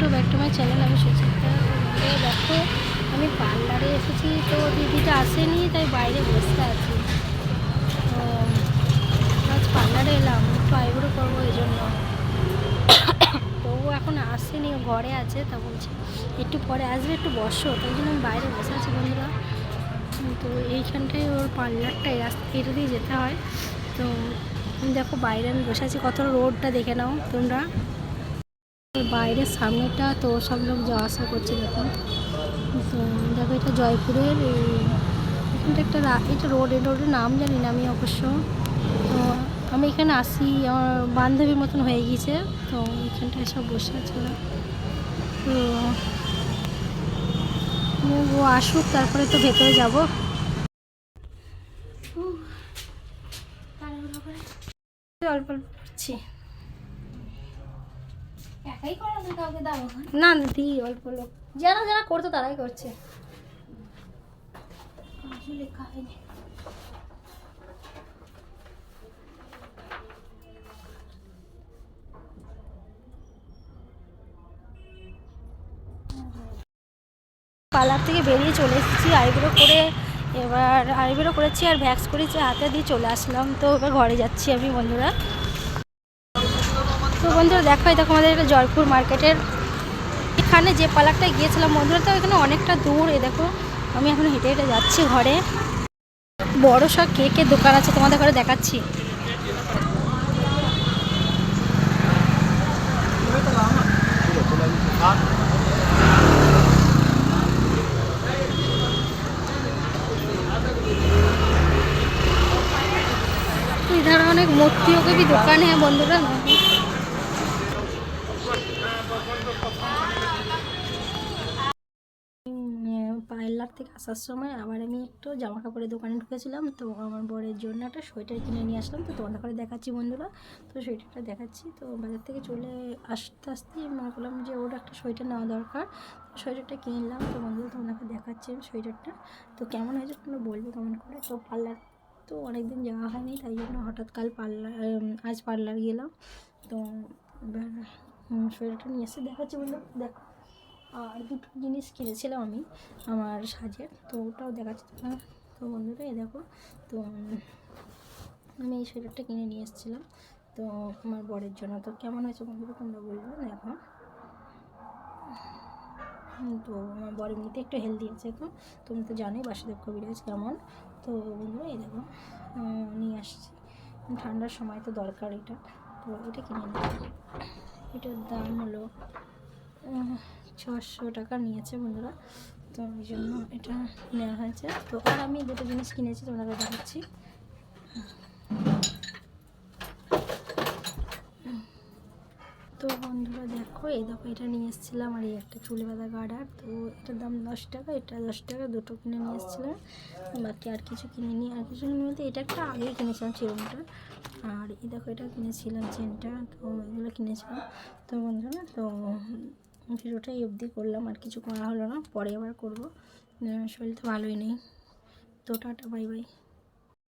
To back to my channel আমি সুচিত্রা। দেখো, আমি পার্লারে এসেছি, তো দিদিটা আসেনি, তাই বাইরে বসে আছি। তো, আজ পার্লারে এলাম, একটু আইব্রো করব এই জন্য। তো ও এখন আসেনি ঘরে আছে, তা বলছে, একটু পরে আসবে, একটু বসো। তাই জন্য আমি বাইরে বসে আছি, বন্ধুরা। তো এইখানটায় ওর পার্লারটা রাস্তা এটা দিয়ে যেতে হয়। তো, দেখো বাইরে আমি বসে আছি কত রোডটা দেখে নাও তোমরা। বাইরের সামনেটা তো সব লোক যাওয়া আসা করছে দেখো তো দেখো এটা জয়পুরের এখানটা একটা এটা রোড এই রোডের নাম জানি না আমি অবশ্য। তো আমি এখানে আসি, আমার বান্ধবীর মতন হয়ে গিয়েছে। তো এখানটায় সব বসে আছে। তো ও আসুক, তারপরে তো ভেতরে যাব। অল্প অল্প করছি। না কাউকে দাও না না দি অল্প লোক। যারা যারা করতো তারাই করছে। পার্লার থেকে বেরিয়ে চলে এসেছি আইব্রো করে। এবার আইব্রো করেছি আর ভ্যাক্স করেছি হাতে দিয়ে চলে আসলাম। তো এবার ঘরে যাচ্ছি আমি বন্ধুরা। তো বন্ধুরা দেখো এই দেখো আমাদের এটা জয়পুর মার্কেটের এখানে যে পার্লারটায় গিয়েছিলাম বন্ধুরা তো এখানে অনেকটা দূর এ দেখো আমি এখন হেঁটে হেঁটে যাচ্ছি ঘরে বড় সব কেকের দোকান আছে তোমাদের ঘরে দেখাচ্ছি इधर अनेक मूर्तियों के भी दुकान है बंधुरा পার্লার থেকে আসার সময় আবার আমি একটু জামা কাপড়ের দোকানে ঢুকেছিলাম, তো আমার বরের জন্য একটা সোয়েটার কিনে নিয়ে আসলাম। তো তোমাদের করে দেখাচ্ছি বন্ধুরা, তো সোয়েটারটা দেখাচ্ছি। তো বাজার থেকে চলে আসতে আসতে মনে করলাম যে ওর একটা সোয়েটার নেওয়া দরকার সোয়েটারটা কিনে নিলাম। তো বন্ধুরা, তোমাদেরকে দেখাচ্ছি সোয়েটারটা। তো কেমন হয়েছে তোমরা বলবে কমেন্ট করে। তো পার্লার তো অনেক দিন যাওয়া হয়নি, তাই জন্য হঠাৎ কাল পার্লার আজ পার্লার গেলাম। তো সোয়েটারটা নিয়ে এসে দেখাচ্ছি বললাম দেখো। আর দুটো জিনিস কিনেছিলাম আমি আমার সাজের, তো ওটাও দেখাচ্ছি তোমার। তো বন্ধুরা, এই দেখো, তো আমি এই সোয়েটারটা কিনে নিয়ে এসেছিলাম। তো আমার বরের জন্য। তো কেমন হয়েছে বন্ধুরা, তোমরা বলবে, দেখো। তো আমার বর এমনিতে একটু হেলদি আছে তো তুমি তো জানোই বাসুদেব কবিরাজ কেমন। তো বন্ধুরা, এই দেখো নিয়ে আসছি। ঠান্ডার সময় তো দরকার এটা। তো এটা কিনে নিলাম এটার দাম হলো ছশো টাকা নিয়েছে বন্ধুরা। তো ওই জন্য এটা নেওয়া হয়েছে। তো আর আমি দুটো জিনিস কিনেছি তোমাদের দেখাচ্ছি। তো বন্ধুরা দেখো, এই দেখো, এটা নিয়ে এসেছিলাম আর এই একটা চুলে বাঁধা গার্ডার তো এটার দাম দশ টাকা, এটা দশ টাকা, দুটো কিনে নিয়ে এসেছিলাম। বাকি আর কিছু কিনে নিই আর কিছু কিনে বলতে এটা একটা আগেই কিনেছিলাম চিরমটা আর এই দেখো, এটা কিনেছিলাম চেনটা। তো এগুলো কিনেছিলাম। তো বন্ধুরা, তো ভিডিওটা অবধি করলাম, আর কিছু করা হলো না, পরে আবার করব। শরীর তো ভালোই নেই। তো টাটা, বাই বাই।